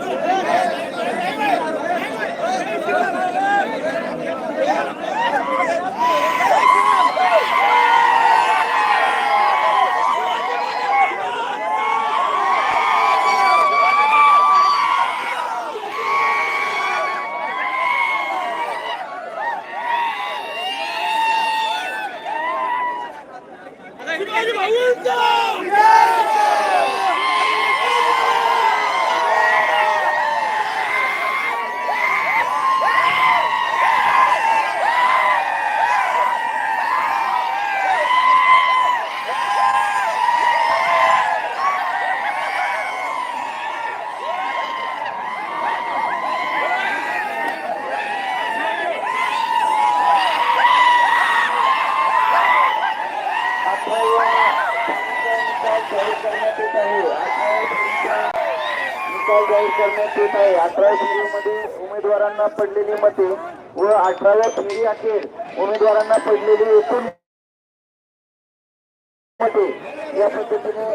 Hey! निकाल जाहीर करण्यात येत आहे. अठराव्या फेरीमध्ये उमेदवारांना पडलेली मते व अठराव्या फेरी अखेर उमेदवारांना पडलेली एकूण मते या पद्धतीने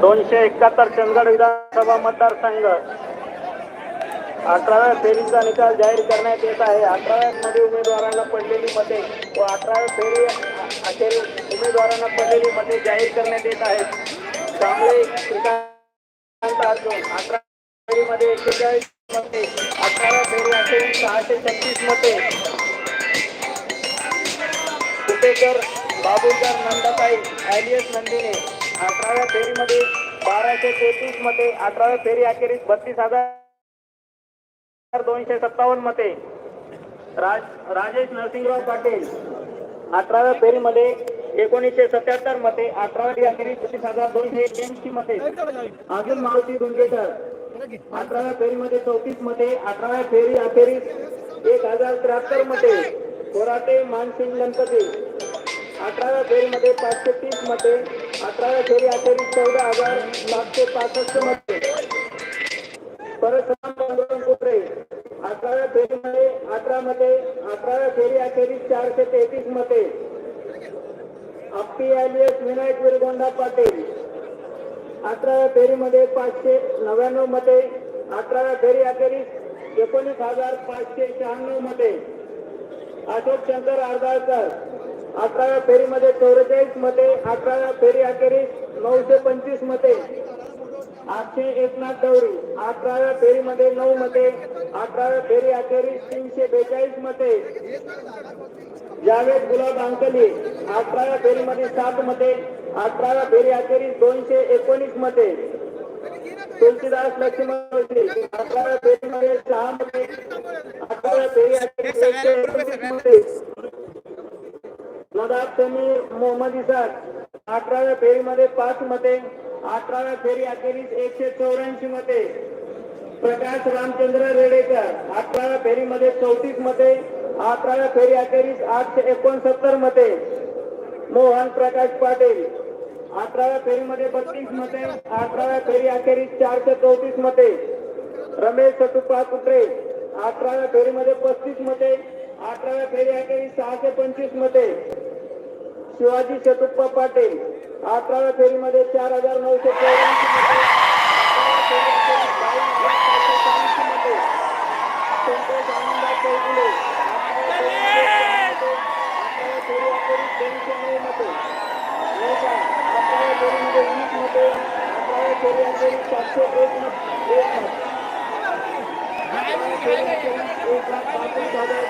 दोनशे एकाहत्तर चंदगड विधानसभा मतदारसंघ अठराव्या फेरीचा निकाल जाहीर करण्यात येत आहे. अठराव्यामध्ये उमेदवारांना पडलेली मते व अठराव्या फेरी अखेर उमेदवारांना पडलेली मते जाहीर करण्यात येत आहेत. चांगले श्रीकांत अर्जुन अठरा फेरीमध्ये एक्केचाळीस मते अठराव्या फेरी अखेर सहाशे छत्तीस मते. कुपेकर बाबुलकर नंदाताई ॲलियस नंदीने. अठराव्या फेरीमध्ये बाराशे तेहतीस मते अठराव्या फेरी अखेरीस बत्तीस हजार दोनशे सत्तावन्न मते. राज राजेश नरसिंहराव पाटील अठराव्या फेरीमध्ये एकोणीसशे सत्याहत्तर मते अठराव्या फेरी अखेरीस हजार दोनशे एक्याऐंशी मते. अजून मारुती दुंगेकर अठराव्या फेरीमध्ये चौतीस मते अठराव्या फेरी अखेरीस एक हजार त्र्याहत्तर मते. कोराटे मानसिंग गणपती अठराव्या फेरीमध्ये पाचशे तीस मते अठराव्या फेरी अखेरीस चौदा हजार सातशे पासष्ट मते. परत अठराव्या फेरीमध्ये अठरा मते फेरी अखेरीस चारशे तेहतीस मते. अप्पी विनायक विरगोंडा पाटील. अकराव्या फेरीमध्ये पाचशे नव्याण्णव मते. अकराव्या फेरी अखेरीस एकोणीस हजार पाचशे शहाण्णव मते. अशोक शंकर आरदाळकर. अकराव्या फेरीमध्ये चौवेचाळीस मते. अकराव्या फेरी अखेरीस नऊशे पंचवीस मते. आठशे एकनाथ गौरी अठराव्या फेरीमध्ये नऊ मते अठराव्या फेरी अखेरीस तीनशे बेचाळीस मते. जावेद गुलाब अंकली अठराव्या फेरीमध्ये सात मते अठराव्या फेरी अखेरीस दोनशे एकोणीस मते. तुलसीदास लक्ष्मण अठराव्या फेरीमध्ये सहा मते अठराव्या फेरी अखेरीस एकशे एकोणीस मते. नदाब समीर मोहम्मद इसाद अठराव्या फेरीमध्ये पाच मते अठराव्या फेरी अखेरीस एकशे चौऱ्याऐंशी मते. प्रकाश रामचंद्र रेडेकर अठराव्या फेरीमध्ये चौतीस मते. अठराव्या फेरी अखेरीस आठशे एकोणसत्तर मते. मोहन प्रकाश पाटील अठराव्या फेरीमध्ये बत्तीस मते. अठराव्या फेरी अखेरीस चारशे चौतीस मते. रमेश सतुपा कुत्रे अठराव्या फेरीमध्ये पस्तीस मते. अठराव्या फेरी अखेरीस सहाशे पंचवीस मते. शिवाजी शतुप्पा पाटील अकराव्या फेरीमध्ये चार हज़ार नऊशे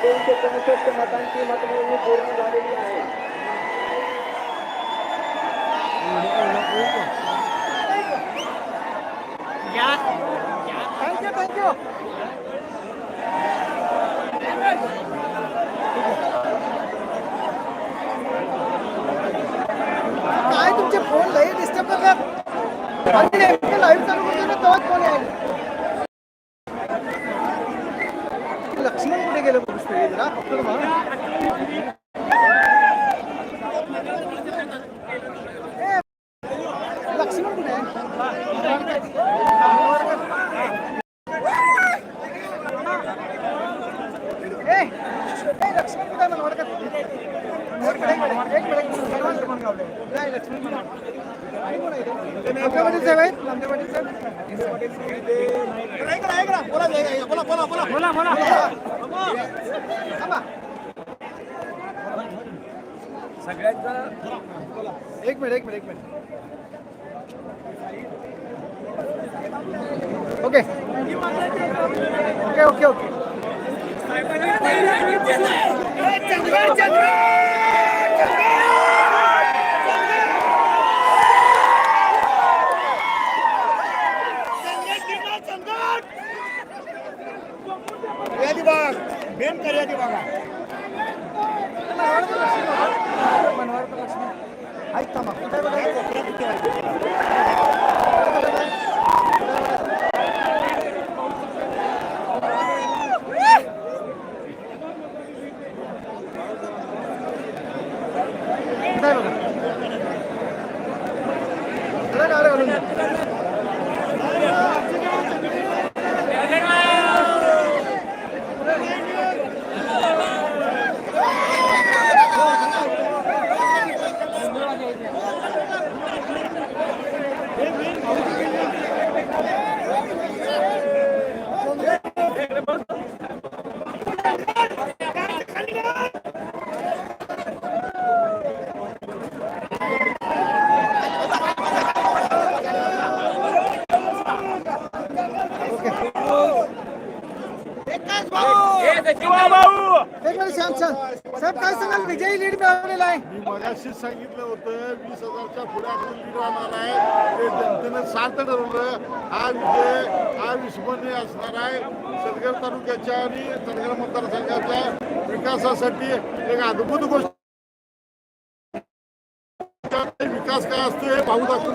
दोनशे पंसष्ट मतांची मतमोजणी पूर्ण झालेली आहे. काय तुमचे फोन लई डिस्टर्ब करतात? आणि लाईव्ह चालू करतो ना तेव्हाच फोन यायला लक्ष्मण कुठे गेलं बघ स्त्री जरा फक्त तुम्हाला. ए, लक्ष्मण कुठे आहे? ए, ए, लक्ष्मण कुठे आहे मला ओळखत नाही. एक मिनिट, एक मिनिट, एक मिनिट. सर्वांचं फोन गावलंय. नाही, लक्ष्मण कुठे आहे? आणि कोण आहे इथे? लांबे पाटील साहेब आहेत? लांबे पाटील साहेब? ऐका ना, ऐका ना. बोला, बोला, बोला, बोला. बोला, बोला. थांबा. एक मिनट एक मिनट एक minute. Okay. Okay okay okay. यादी बघ. मेन कर ऐक एक मिनिट श्याम श्याम साहेब काय सांगाल विजयी लीड मिळवलेला आहे मी मगाशीच सांगितलं होतं वीस हजारच्या पुढे आपण लीड राहणार आहे. ते जनतेनं शांत ठरवलं. हा विजय हा विस्मरणीय असणार आहे. सदगड तालुक्याच्या आणि सदगड मतदारसंघाच्या विकासासाठी एक अद्भुत गोष्ट विकास काय असतो हे पाहू दाखवून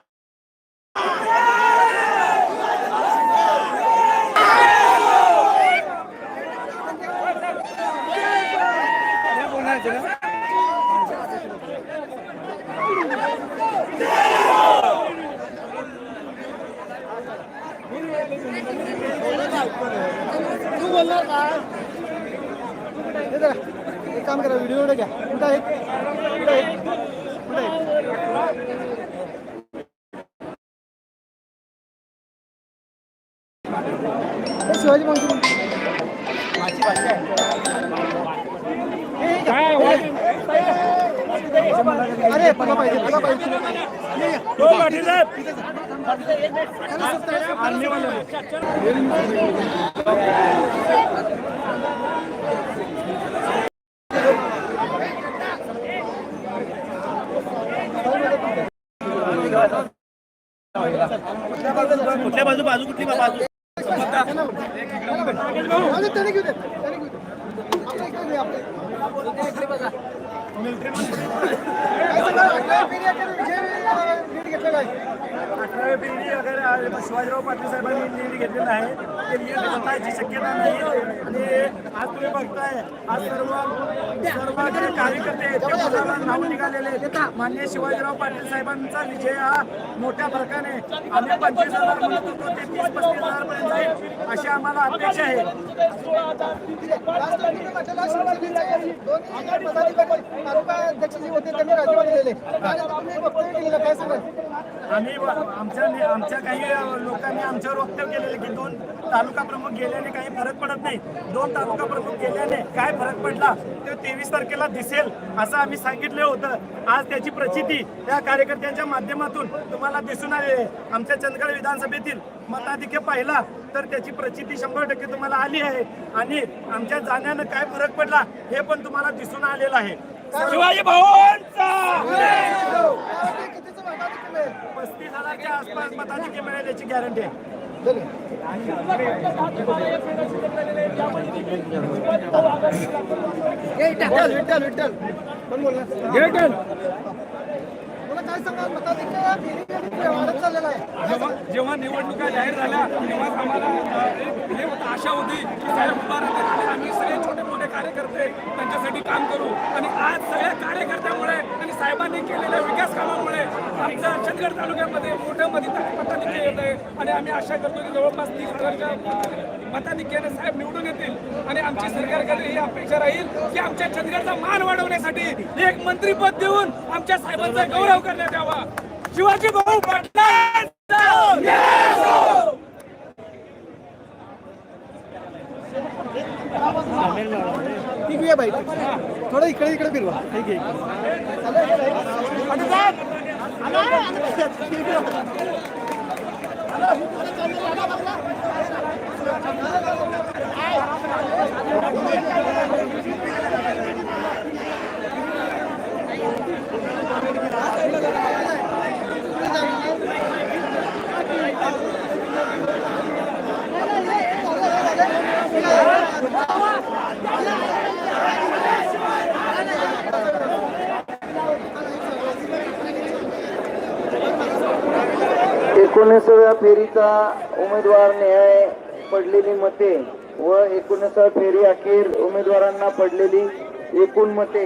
बोलणार का हे जरा, एक काम करा व्हिडिओ घ्या. कुठं आहे कुठं आहे कुठं आहे कुठल्या बाजू बाजू कुठली बाजू अरे त्याने अकराव्या पिढी वगैरे शिवाजीराव पाटील साहेबांनी निर्णय घेतलेला आहे. ते यश होण्याची शक्यता नाही. आणि आज तुम्ही बघताय आज सर्व सर्व कार्यकर्ते आहेत, नाव निघालेले मान्य शिवाजीराव पाटील साहेबांचा विजय हा मोठ्या फरकाने आम्ही पंचवीस हजार म्हणत होतो ते तीस पस्तीस हजार पर्यंत जाईल अशी आम्हाला अपेक्षा आहे. आम्ही आमच्या आमच्या काही लोकांनी आमच्यावर वक्तव्य केलेलं की दोन तालुका प्रमुख गेल्याने काही फरक पडत नाही. दोन तालुका प्रमुख गेल्याने काय फरक पडला ते तेवीस तारखेला दिसेल असं आम्ही सांगितलं होतं. आज त्याची प्रचिती या कार्यकर्त्यांच्या माध्यमातून तुम्हाला दिसून आले आहे. आमच्या चंदगड विधानसभेतील मताधिक्य पाहिला तर त्याची प्रचिती शंभर टक्के तुम्हाला आली आहे. आणि आमच्या जाण्यानं काय फरक पडला हे पण तुम्हाला दिसून आलेलं आहे. शिवाजी पस्तीस हजारच्या आसपास मताधिक्य मिळेल याची गॅरंटी आहे. विठ्ठल विठ्ठल विठ्ठल चाललेला आहे. जेव्हा निवडणुका जाहीर झाल्या तेव्हाच आम्हाला हे होतं आशा होती की साहेब उभा राहतील. आणि आम्ही सगळे छोटे मोठे कार्यकर्ते त्यांच्यासाठी काम करू. आणि आज सगळ्या कार्यकर्त्यामुळे साहेबांनी केलेल्या विकास कामामुळे आमच्या चंदगड तालुक्यामध्ये मोठं मध्ये मताधिक्य येत आहे. आणि आम्ही आशा करतो की जवळपास तीस हजारच्या मतांनी मताधिक्याने साहेब निवडून येतील. आणि आमची सरकारकडे ही अपेक्षा राहील की आमच्या चंदगडचा मान वाढवण्यासाठी एक मंत्रीपद देऊन आमच्या साहेबांचा गौरव करण्यात यावा. शिवाजी भाऊ पाटला ठीक आहे बाई. थोडं इकडे इकडे फिरवा. ठीक आहे. एकोणीसाव्या फेरीचा उमेदवार न्याय पडलेली मते व एकोणीसाव्या फेरी अखेर उमेदवारांना पडलेली एकूण मते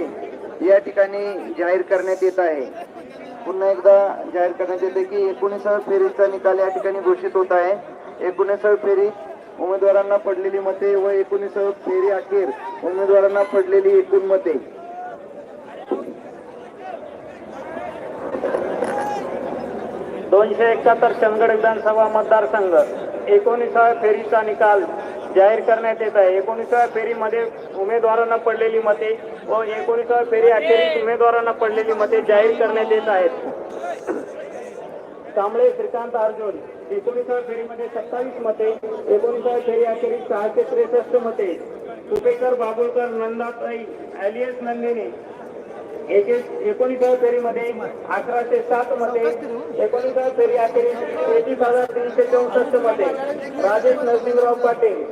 या ठिकाणी जाहीर करण्यात येत आहे. पुन्हा एकदा जाहीर करण्यात येते की एकोणीसाव्या फेरीचा निकाल या ठिकाणी घोषित होत आहे. एकोणीसाव्या फेरीत उमेदवारांना पडलेली मते व एकोणीस फेरी अखेर उमेदवारांना पडलेली एकूण मते. दोनशे एकाहत्तर चंदगड विधानसभा मतदारसंघ. एकोणीसाव्या फेरीचा निकाल जाहीर करण्यात येत आहे. एकोणीसाव्या फेरीमध्ये उमेदवारांना पडलेली मते व एकोणीसाव्या फेरी अखेरीस उमेदवारांना पडलेली मते जाहीर करण्यात येत आहेत. कांबळे श्रीकांत अर्जुन एकोणीसाव्या फेरीमध्ये सत्तावीस मते एकोणीसाव्या फेरी अखेरीस सहाशे त्रेसष्ट मते. कुपेकर बाबुळकर नंदाताई अलियस नंदिनी. एक एकोणीसाव्या फेरीमध्ये अकराशे सात मते एकोणीसाव्या फेरी अखेरीस तेहतीस हजार तीनशे चौसष्ट मते. राजेश नरसिंहराव पाटील.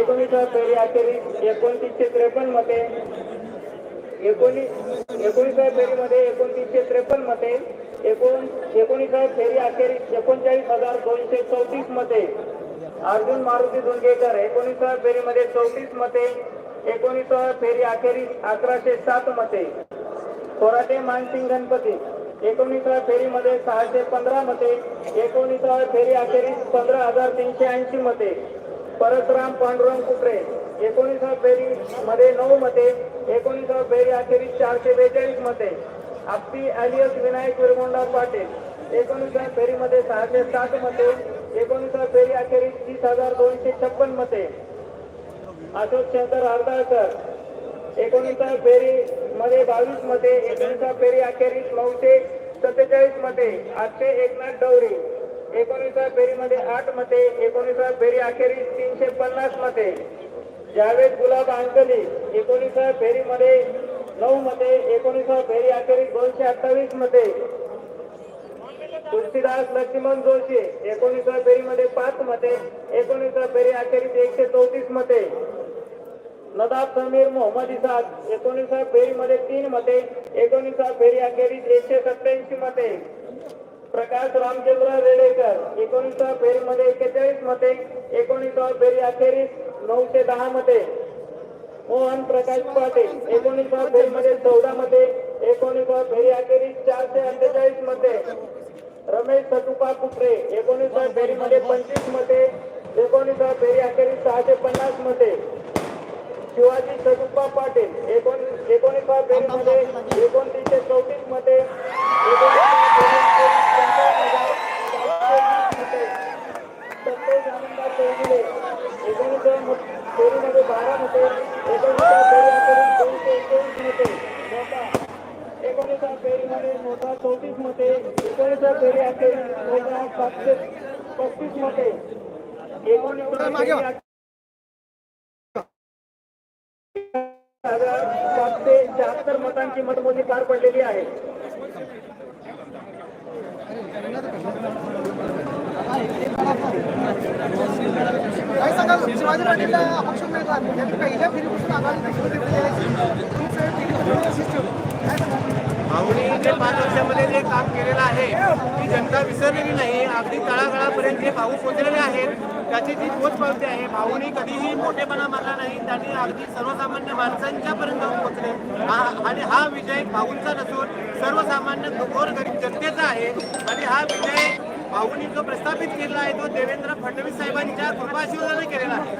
एकोणीसाव्या फेरी अखेरीस एकोणतीसशे त्रेपन्न मते. एकोणीस एकोणीसाव्या फेरीमध्ये एकोणतीसशे त्रेपन्न मते. एकोण एकोणीसाव्या फेरी अखेरीस एकोणचाळीस हजार दोनशे चौतीस मते. अर्जुन मारुती धुंगेकर एकोणीसाव्या फेरीमध्ये चौतीस मते एकोणीसाव्या फेरी अखेरीस अकराशे सात मते. थोराटे मानसिंग गणपती एकोणीसाव्या फेरीमध्ये सहाशे पंधरा मते एकोणीसाव्या फेरी अखेरीस पंधरा हजार तीनशे ऐंशी मते. परशुराम पांडुरंग कुत्रे एकोणीसाव्या फेरी मध्ये नऊ मते एकोणीसाव्या फेरी अखेरीस चारशे बेचाळीस मते. अप्पी अलियस विनायक विरगोंडा पाटील एकोणीसव्या फेरीमध्ये सहाशे सात मते एकोणीसव्या फेरी अखेरीस तीस हजार दोनशे छप्पन मते. अशोक शंकर हरदाळकर एकोणीसव्या फेरी मध्ये बावीस मते एकोणीसव्या फेरी अखेरीस नऊशे सत्तेचाळीस मते आठशे एकनाथ डवरी एकोणीसव्या फेरीमध्ये आठ मते एकोणीसव्या फेरी अखेरीस तीनशे पन्नास मते. जावेद गुलाब अंकली एकोणीसव्या फेरीमध्ये नऊ मते एकोणीसाव्या फेरी अखेरीस दोनशे अठ्ठावीस मते तुलसीदास लक्ष्मण जोशी एकोणीसाव्या फेरीमध्ये पाच मते एकोणीसाव्या फेरी अखेरीस एकशे चौतीस मते नदाब समीर मोहम्मद इसाद एकोणीसाव्या फेरीमध्ये तीन मते एकोणीसाव्या फेरी अखेरीस एकशे सत्याऐंशी मते प्रकाश रामचंद्र रेडेकर एकोणीसाव्या फेरीमध्ये एक्केचाळीस मते एकोणीसाव्या फेरी अखेरीस नऊशे दहा मते मोहन प्रकाश पाटील एकोणीसाव्या फेरीमध्ये चौदा मध्ये एकोणीसाव्या फेरी अखेरीस चारशे अठ्ठेचाळीसमध्ये रमेश सतुपा कुत्रे एकोणीसाव्या फेरीमध्ये पंचवीसमध्ये एकोणीसाव्या फेरी अखेरीस सहाशे पन्नासमध्ये शिवाजी सतुप्पा पाटील एकोण एकोणीसाव्या फेरीमध्ये एकोणतीसशे चौतीसमध्ये एकोणीसशे आनंदा चौगुले फेरीमध्ये बारा मते दोनशे एकोणीस मते नोटा एकोणीसाव्या फेरीमध्ये नोटा चौतीस मते एकोणीसाव्या फेरी अखेरीस नोटा सातशे पस्तीस मते. अखेरीस हजार सातशे शहात्तर मतांची मतमोजणी पार पडलेली आहे. काय भाऊनी जे पाच वर्षामध्ये जे काम केलेलं आहे ती जनता विसरलेली नाही. अगदी तळागाळापर्यंत जे भाऊ पोचलेले आहेत त्याची जी पोच पावती आहे भाऊनी कधीही मोठेपणा मानला नाही. त्यांनी अगदी सर्वसामान्य माणसांच्या पर्यंत पोचले हा- आणि हा विजय भाऊंचा नसून सर्वसामान्य गोरगरीब जनतेचा आहे. आणि हा विजय भाऊनी जो प्रस्थापित केलेला आहे तो देवेंद्र फडणवीस साहेबांच्या कृपाशिवाने केलेला आहे.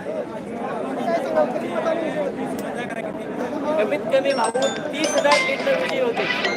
कमीत कमी भाऊ तीस हजार लिटर विजयी होते.